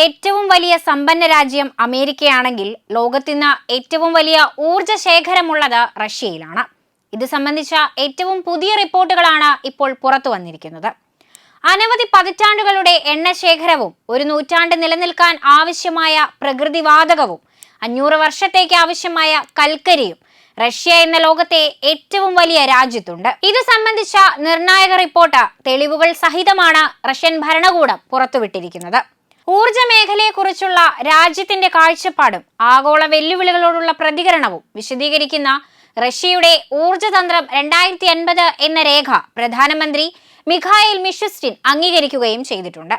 ഏറ്റവും വലിയ സമ്പന്ന രാജ്യം അമേരിക്കയാണെങ്കിൽ ലോകത്തിന്ന് ഏറ്റവും വലിയ ഊർജ ശേഖരമുള്ളത് റഷ്യയിലാണ്. ഇത് സംബന്ധിച്ച ഏറ്റവും പുതിയ റിപ്പോർട്ടുകളാണ് ഇപ്പോൾ പുറത്തു വന്നിരിക്കുന്നത്. അനവധി പതിറ്റാണ്ടുകളുടെ എണ്ണ ശേഖരവും ഒരു നൂറ്റാണ്ട് നിലനിൽക്കാൻ ആവശ്യമായ പ്രകൃതിവാതകവും അഞ്ഞൂറ് വർഷത്തേക്ക് ആവശ്യമായ കൽക്കരിയും റഷ്യ എന്ന ലോകത്തെ ഏറ്റവും വലിയ രാജ്യത്തുണ്ട്. ഇത് സംബന്ധിച്ച നിർണായക റിപ്പോർട്ട് തെളിവുകൾ സഹിതമാണ് റഷ്യൻ ഭരണകൂടം പുറത്തുവിട്ടിരിക്കുന്നത്. ഊർജ മേഖലയെക്കുറിച്ചുള്ള രാജ്യത്തിന്റെ കാഴ്ചപ്പാടും ആഗോള വെല്ലുവിളികളോടുള്ള പ്രതികരണവും വിശദീകരിക്കുന്ന റഷ്യയുടെ ഊർജതന്ത്രം രണ്ടായിരത്തി അൻപത് എന്ന രേഖ പ്രധാനമന്ത്രി മിഖായിൽ മിഷുസ്റ്റിൻ അംഗീകരിക്കുകയും ചെയ്തിട്ടുണ്ട്.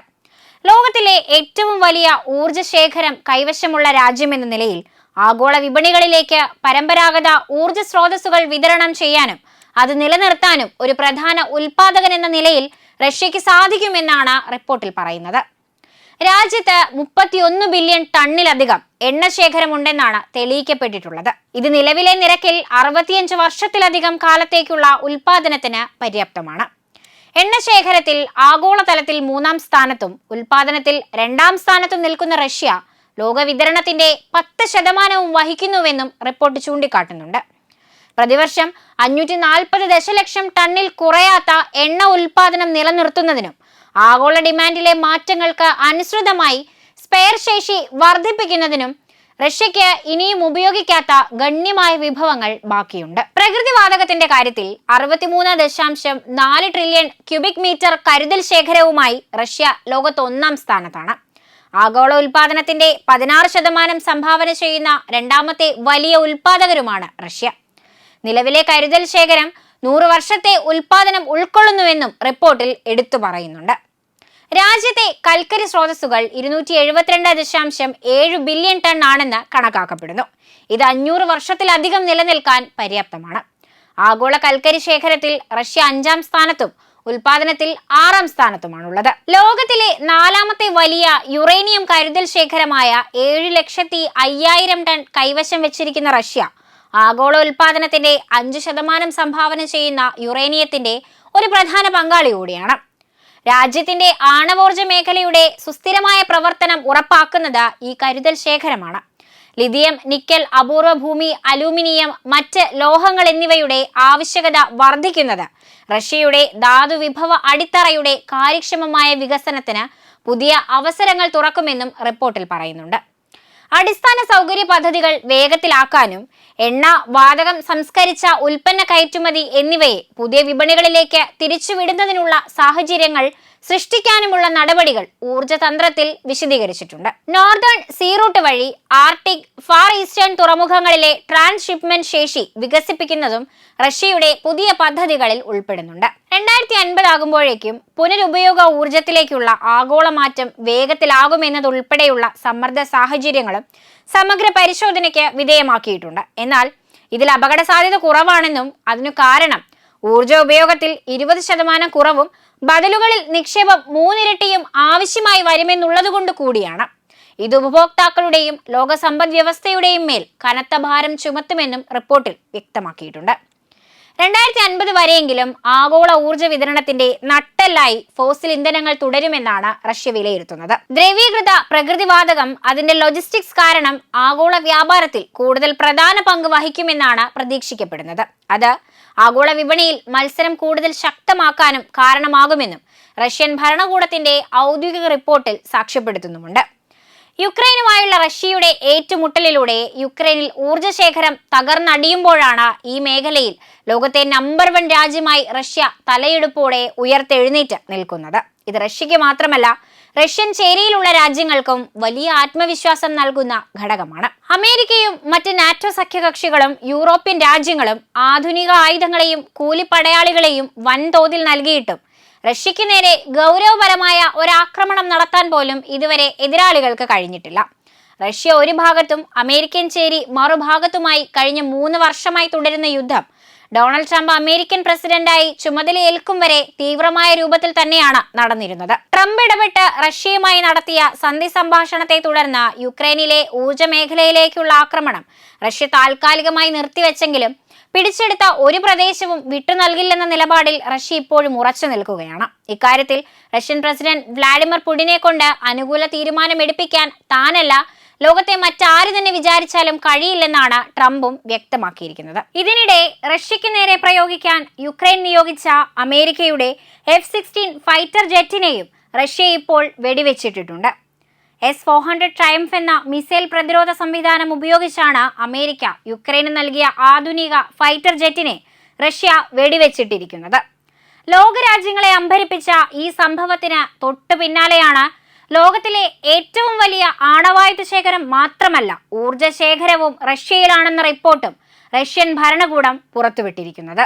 ലോകത്തിലെ ഏറ്റവും വലിയ ഊർജ ശേഖരം കൈവശമുള്ള രാജ്യമെന്ന നിലയിൽ ആഗോള വിപണികളിലേക്ക് പരമ്പരാഗത ഊർജ സ്രോതസ്സുകൾ വിതരണം ചെയ്യാനും അത് നിലനിർത്താനും ഒരു പ്രധാന ഉൽപാദകൻ എന്ന നിലയിൽ റഷ്യയ്ക്ക് സാധിക്കുമെന്നാണ് റിപ്പോർട്ടിൽ പറയുന്നത്. രാജ്യത്ത് മുപ്പത്തിയൊന്ന് ബില്യൺ ടണ്ണിലധികം എണ്ണ ശേഖരമുണ്ടെന്നാണ് തെളിയിക്കപ്പെട്ടിട്ടുള്ളത്. ഇത് നിലവിലെ നിരക്കിൽ അറുപത്തിയഞ്ച് വർഷത്തിലധികം കാലത്തേക്കുള്ള ഉൽപാദനത്തിന് പര്യാപ്തമാണ്. എണ്ണ ശേഖരത്തിൽ ആഗോളതലത്തിൽ മൂന്നാം സ്ഥാനത്തും ഉൽപാദനത്തിൽ രണ്ടാം സ്ഥാനത്തും നിൽക്കുന്ന റഷ്യ ലോക വിതരണത്തിന്റെ പത്ത് ശതമാനവും വഹിക്കുന്നുവെന്നും റിപ്പോർട്ട് ചൂണ്ടിക്കാട്ടുന്നുണ്ട്. പ്രതിവർഷം അഞ്ഞൂറ്റി നാൽപ്പത് ദശലക്ഷം ടണ്ണിൽ കുറയാത്ത എണ്ണ ഉൽപാദനം നിലനിർത്തുന്നതിനും ആഗോള ഡിമാൻഡിലെ മാറ്റങ്ങൾക്ക് അനുസൃതമായി സ്പെയർ ശേഷി വർദ്ധിപ്പിക്കുന്നതിനും റഷ്യയ്ക്ക് ഇനിയും ഉപയോഗിക്കാത്ത ഗണ്യമായ വിഭവങ്ങൾ ബാക്കിയുണ്ട്. പ്രകൃതിവാതകത്തിന്റെ കാര്യത്തിൽ അറുപത്തിമൂന്ന് ദശാംശം നാല് ട്രില്യൺ ക്യൂബിക് മീറ്റർ കരുതൽ ശേഖരവുമായി റഷ്യ ലോകത്ത് ഒന്നാം സ്ഥാനത്താണ്. ആഗോള ഉൽപാദനത്തിന്റെ പതിനാറ് ശതമാനം സംഭാവന ചെയ്യുന്ന രണ്ടാമത്തെ വലിയ ഉൽപാദകരുമാണ് റഷ്യ. നിലവിലെ കരുതൽ ശേഖരം നൂറ് വർഷത്തെ ഉൽപാദനം ഉൾക്കൊള്ളുന്നുവെന്നും റിപ്പോർട്ടിൽ എടുത്തു പറയുന്നുണ്ട്. രാജ്യത്തെ കൽക്കരി സ്രോതസ്സുകൾ ഇരുന്നൂറ്റി എഴുപത്തിരണ്ട് ദശാംശം ഏഴ് ബില്യൺ ടൺ ആണെന്ന് കണക്കാക്കപ്പെടുന്നു. ഇത് അഞ്ഞൂറ് വർഷത്തിലധികം നിലനിൽക്കാൻ പര്യാപ്തമാണ്. ആഗോള കൽക്കരി ശേഖരത്തിൽ റഷ്യ അഞ്ചാം സ്ഥാനത്തും ഉൽപാദനത്തിൽ ആറാം സ്ഥാനത്തുമാണുള്ളത്. ലോകത്തിലെ നാലാമത്തെ വലിയ യുറേനിയം കരുതൽ ശേഖരമായ ഏഴ് ലക്ഷത്തി അയ്യായിരം ടൺ കൈവശം വെച്ചിരിക്കുന്ന റഷ്യ ആഗോള ഉൽപാദനത്തിന്റെ അഞ്ച് ശതമാനം സംഭാവന ചെയ്യുന്ന യുറേനിയത്തിന്റെ ഒരു പ്രധാന പങ്കാളി കൂടിയാണ്. രാജ്യത്തിന്റെ ആണവോർജ മേഖലയുടെ സുസ്ഥിരമായ പ്രവർത്തനം ഉറപ്പാക്കുന്നത് ഈ കരുതൽ ശേഖരമാണ്. ലിഥിയം നിക്കൽ അപൂർവ ഭൂമി അലൂമിനിയം മറ്റ് ലോഹങ്ങൾ എന്നിവയുടെ ആവശ്യകത വർദ്ധിക്കുന്നത് റഷ്യയുടെ ധാതു വിഭവ അടിത്തറയുടെ കാര്യക്ഷമമായ വികസനത്തിന് പുതിയ അവസരങ്ങൾ തുറക്കുമെന്നും റിപ്പോർട്ടിൽ പറയുന്നുണ്ട്. അടിസ്ഥാന സൗകര്യ പദ്ധതികൾ വേഗത്തിലാക്കാനും എണ്ണ വാതകം സംസ്കരിച്ച ഉൽപ്പന്ന കയറ്റുമതി എന്നിവയെ പുതിയ വിപണികളിലേക്ക് തിരിച്ചുവിടുന്നതിനുള്ള സാഹചര്യങ്ങൾ സൃഷ്ടിക്കാനുമുള്ള നടപടികൾ ഊർജതന്ത്രത്തിൽ വിശദീകരിച്ചിട്ടുണ്ട്. നോർത്തേൺ സീ റൂട്ട് വഴി ആർട്ടിക് ഫാർ ഈസ്റ്റേൺ തുറമുഖങ്ങളിലെ ട്രാൻസ്ഷിപ്മെന്റ് ശേഷി വികസിപ്പിക്കുന്നതും റഷ്യയുടെ പുതിയ പദ്ധതികളിൽ ഉൾപ്പെടുന്നുണ്ട്. രണ്ടായിരത്തി അൻപതാകുമ്പോഴേക്കും പുനരുപയോഗ ഊർജത്തിലേക്കുള്ള ആഗോള മാറ്റം വേഗത്തിലാകുമെന്നതുൾപ്പെടെയുള്ള സമ്മർദ്ദ സാഹചര്യങ്ങളും സമഗ്ര പരിശോധനയ്ക്ക് വിധേയമാക്കിയിട്ടുണ്ട്. എന്നാൽ ഇതിൽ അപകട സാധ്യത കുറവാണെന്നും അതിനു കാരണം ഊർജ ഉപയോഗത്തിൽ ഇരുപത് ശതമാനം കുറവും ബദലുകളിൽ നിക്ഷേപം മൂന്നിരട്ടിയും ആവശ്യമായി വരുമെന്നുള്ളതുകൊണ്ട് കൂടിയാണ്. ഇത് ഉപഭോക്താക്കളുടെയും ലോക സമ്പദ് വ്യവസ്ഥയുടെയും മേൽ കനത്ത ഭാരം ചുമത്തുമെന്നും റിപ്പോർട്ടിൽ വ്യക്തമാക്കിയിട്ടുണ്ട്. രണ്ടായിരത്തി അൻപത് വരെയെങ്കിലും ആഗോള ഊർജ വിതരണത്തിന്റെ നട്ടെല്ലായി ഫോസിൽ ഇന്ധനങ്ങൾ തുടരുമെന്നാണ് റഷ്യ വിലയിരുത്തുന്നത്. ദ്രവീകൃത പ്രകൃതിവാതകം അതിന്റെ ലോജിസ്റ്റിക്സ് കാരണം ആഗോള വ്യാപാരത്തിൽ കൂടുതൽ പ്രധാന പങ്ക് വഹിക്കുമെന്നാണ് പ്രതീക്ഷിക്കപ്പെടുന്നത്. അത് ആഗോള വിപണിയിൽ മത്സരം കൂടുതൽ ശക്തമാക്കാനും കാരണമാകുമെന്നും റഷ്യൻ ഭരണകൂടത്തിന്റെ ഔദ്യോഗിക റിപ്പോർട്ടിൽ സാക്ഷ്യപ്പെടുത്തുന്നുമുണ്ട്. യുക്രൈനുമായുള്ള റഷ്യയുടെ ഏറ്റുമുട്ടലിലൂടെ യുക്രൈനിൽ ഊർജശേഖരം തകർന്നടിയുമ്പോഴാണ് ഈ മേഖലയിൽ ലോകത്തെ നമ്പർ വൺ രാജ്യമായി റഷ്യ തലയെടുപ്പോടെ ഉയർത്തെഴുന്നേറ്റ് നിൽക്കുന്നത്. ഇത് റഷ്യയ്ക്ക് മാത്രമല്ല റഷ്യൻ ചേരിയിലുള്ള രാജ്യങ്ങൾക്കും വലിയ ആത്മവിശ്വാസം നൽകുന്ന ഘടകമാണ്. അമേരിക്കയും മറ്റ് നാറ്റോ സഖ്യകക്ഷികളും യൂറോപ്യൻ രാജ്യങ്ങളും ആധുനിക ആയുധങ്ങളെയും കൂലിപ്പടയാളികളെയും വൻതോതിൽ നൽകിയിട്ടും റഷ്യയ്ക്ക് നേരെ ഗൗരവപരമായ ഒരാക്രമണം നടത്താൻ പോലും ഇതുവരെ എതിരാളികൾക്ക് കഴിഞ്ഞിട്ടില്ല. റഷ്യ ഒരു ഭാഗത്തും അമേരിക്കൻ ചേരി മറുഭാഗത്തുമായി കഴിഞ്ഞ മൂന്ന് വർഷമായി തുടരുന്ന യുദ്ധം ഡൊണാൾഡ് ട്രംപ് അമേരിക്കൻ പ്രസിഡന്റായി ചുമതലയേൽക്കും വരെ തീവ്രമായ രൂപത്തിൽ തന്നെയാണ് നടന്നിരുന്നത്. ട്രംപ് ഇടപെട്ട് റഷ്യയുമായി നടത്തിയ സന്ധി സംഭാഷണത്തെ തുടർന്ന് യുക്രൈനിലെ ഊർജ മേഖലയിലേക്കുള്ള ആക്രമണം റഷ്യ താൽക്കാലികമായി നിർത്തിവെച്ചെങ്കിലും പിടിച്ചെടുത്ത ഒരു പ്രദേശവും വിട്ടു നൽകില്ലെന്ന നിലപാടിൽ റഷ്യ ഇപ്പോഴും ഉറച്ചു നിൽക്കുകയാണ്. ഇക്കാര്യത്തിൽ റഷ്യൻ പ്രസിഡന്റ് വ്ളാഡിമിർ പുടിനെ കൊണ്ട് അനുകൂല തീരുമാനമെടുപ്പിക്കാൻ താനല്ല ലോകത്തെ മറ്റാര് തന്നെ വിചാരിച്ചാലും കഴിയില്ലെന്നാണ് ട്രംപും വ്യക്തമാക്കിയിരിക്കുന്നത്. ഇതിനിടെ റഷ്യയ്ക്ക് നേരെ പ്രയോഗിക്കാൻ യുക്രൈൻ നിയോഗിച്ച അമേരിക്കയുടെ എഫ് സിക്സ്റ്റീൻ ഫൈറ്റർ ജെറ്റിനെയും റഷ്യ ഇപ്പോൾ വെടിവെച്ചിട്ടിട്ടുണ്ട്. എസ് ഫോർ ഹൺഡ്രഡ് ട്രയംഫ് എന്ന മിസൈൽ പ്രതിരോധ സംവിധാനം ഉപയോഗിച്ചാണ് അമേരിക്ക യുക്രൈന് നൽകിയ ആധുനിക ഫൈറ്റർ ജെറ്റിനെ റഷ്യ വെടിവെച്ചിട്ടിരിക്കുന്നത്. ലോകരാജ്യങ്ങളെ അമ്പരിപ്പിച്ച ഈ സംഭവത്തിന് തൊട്ടു പിന്നാലെയാണ് ലോകത്തിലെ ഏറ്റവും വലിയ ആണവായുധ ശേഖരം മാത്രമല്ല ഊർജ ശേഖരവും റഷ്യയിലാണെന്ന റിപ്പോർട്ടും റഷ്യൻ ഭരണകൂടം പുറത്തുവിട്ടിരിക്കുന്നത്.